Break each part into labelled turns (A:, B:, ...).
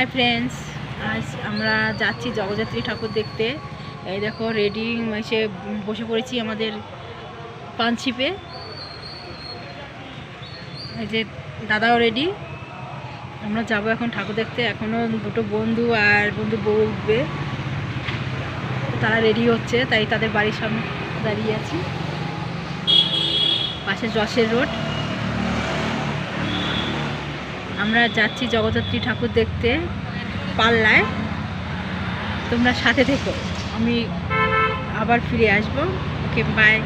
A: Hi friends আজ আমরা যাচ্ছি জগদ্ধাত্রী ঠাকুর দেখতে। এই দেখো রেডি এসে বসে পড়েছি আমাদের পাঞ্চিপে এই যে দাদাও রেডি আমরা যাব এখন ঠাকুর দেখতে। এখনও দুটো বন্ধু আর বন্ধু বউ উঠবে। তারা রেডি হচ্ছে, তাই তাদের বাড়ির সামনে দাঁড়িয়ে আছি। পাশে যশের রোড। আমরা যাচ্ছি জগদ্ধাত্রী ঠাকুর দেখতে পাল্লায়। তোমরা সাথে থেকো। আমি আবার ফিরে আসব। ওকে বাই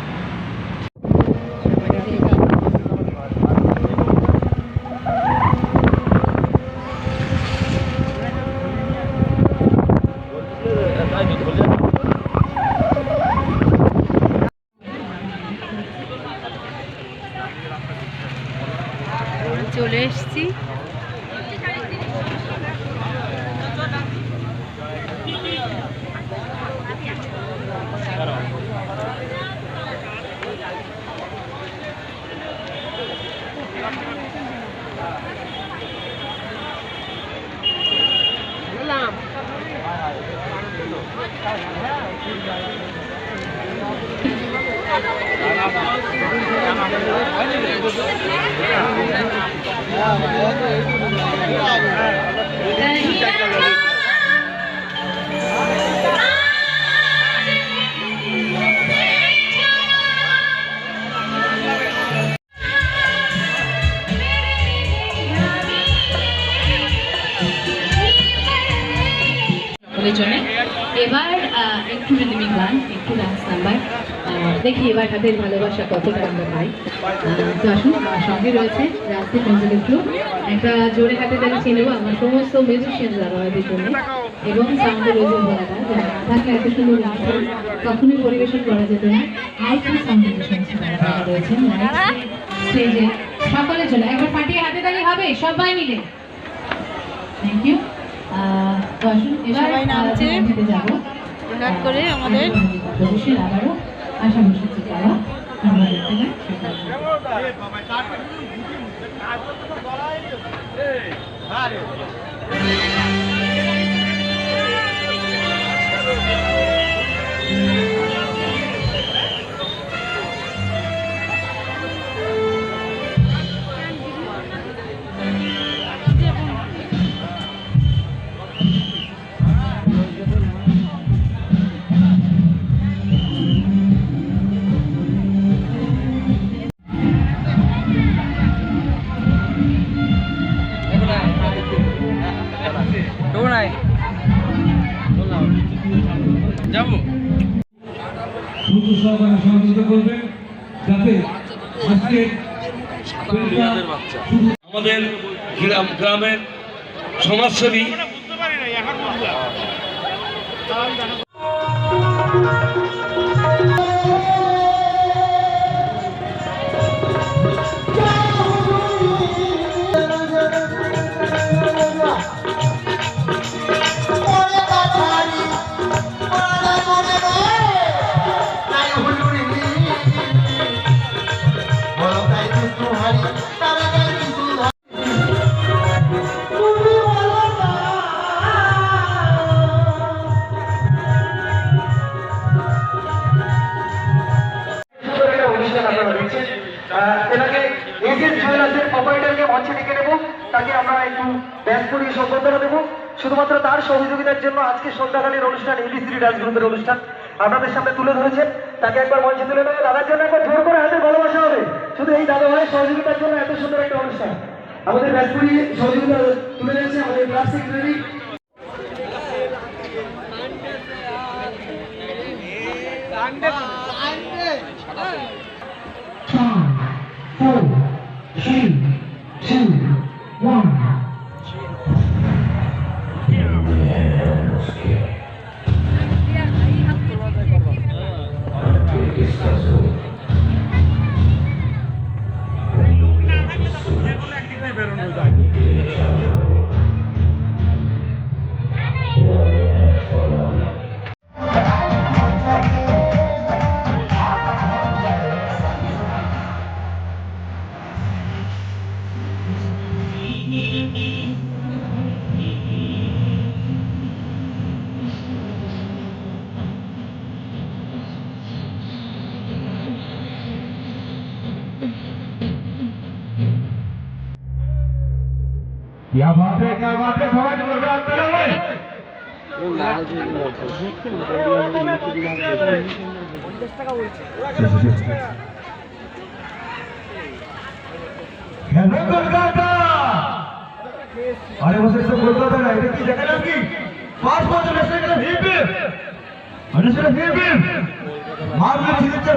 A: চলে এসেছি।
B: জন্য এবার একটু রিদিমিং গান, একটু ডান্স নাম্বার দেখি এবার তাদের ভালোবাসা কতটা আমরা পাই। তো আসুন, আমার সঙ্গে রয়েছে রাজদীপ মিউজিক্যাল গ্রুপ একটা জোরে হাতে তাকে চিনে আমার সমস্ত মিউজিশিয়ান যারা হয় জন্য এবং সাউন্ডের ওই যে ভোলাটা যারা না এত সুন্দর অনুষ্ঠান কখনোই পরিবেশন করা যেত না। সমস্ত যারা রয়েছেন। স্টেজে সকলের জন্য একবার ফাটিয়ে হাতে তালি হবে, সবাই মিলে। থ্যাংক ইউ তো আসুন এবার যাব।
A: হঠাৎ করে আমাদের।
B: প্রবেশের আবারও তারা আমরা দেখতে পাই
C: যাব
D: দ্রুত সহকারে সহযোগিতা করবেন যাতে আজকে আমাদের গ্রাম গ্রামের
E: এনাকে এজেন্ট জুয়েলার্সের অপারেটরকে মঞ্চে ডেকে নেব, তাকে আমরা একটু ব্যাংক করিয়ে দেবো। শুধুমাত্র তার সহযোগিতার জন্য আজকে সন্ধ্যাকালীন অনুষ্ঠান এবিসিডি ডান্স গ্রুপের অনুষ্ঠান আপনাদের সামনে তুলে ধরেছেন। তাকে একবার মঞ্চে তুলে নেবে। দাদার জন্য একবার জোর করে হাতে ভালোবাসা হবে। শুধু এই দাদা ভাইয়ের সহযোগিতার জন্য এত সুন্দর একটা অনুষ্ঠান। আমাদের ব্যাংকুড়ি সহযোগিতা তুলে আমাদের ক্লাস
D: क्या बात है क्या बात है सवाल जोरदार तालियां भाई হ্যালো কলকাতা আরে বসে তো কলকাতা না এটা কি জায়গা নাম কি পাঁচ বছর এসে গেলে হিপে আরে সেটা হিপে মারলে চিকিৎসা